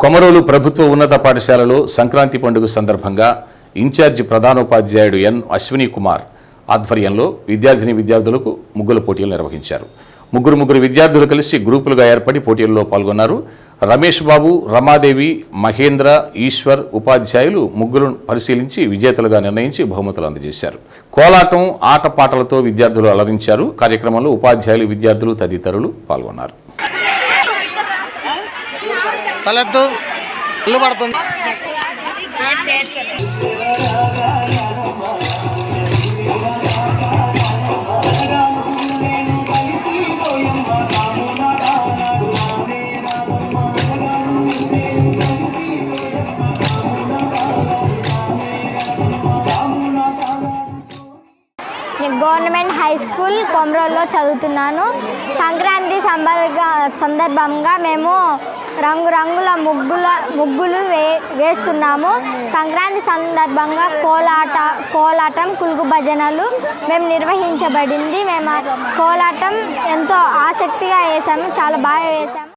కొమరోలు ప్రభుత్వ ఉన్నత పాఠశాలలో సంక్రాంతి పండుగ సందర్భంగా ఇన్ఛార్జి ప్రధానోపాధ్యాయుడు ఎన్ అశ్విని కుమార్ ఆధ్వర్యంలో విద్యార్థిని విద్యార్థులకు ముగ్గుల పోటీలు నిర్వహించారు. ముగ్గురు ముగ్గురు విద్యార్థులు కలిసి గ్రూపులుగా ఏర్పడి పోటీల్లో పాల్గొన్నారు. రమేష్ బాబు రమాదేవి మహేంద్ర ఈశ్వర్ ఉపాధ్యాయులు ముగ్గురు పరిశీలించి విజేతలుగా నిర్ణయించి బహుమతులు అందజేశారు. కోలాటం ఆటపాటలతో విద్యార్థులు అలరించారు. కార్యక్రమంలో ఉపాధ్యాయులు విద్యార్థులు తదితరులు పాల్గొన్నారు. తలెత్తు ఇల్లు పడుతుంది. గవర్నమెంట్ హై స్కూల్ కొమరోల్లో చదువుతున్నాను. సంక్రాంతి సంబర్గా సందర్భంగా మేము రంగురంగుల ముగ్గుల ముగ్గులు వే వేస్తున్నాము. సంక్రాంతి సందర్భంగా కోలాట కోలాటం కులుగు భజనలు మేము నిర్వహించబడింది. మేము కోలాటం ఎంతో ఆసక్తిగా వేసాము చాలా బాగా వేసాము.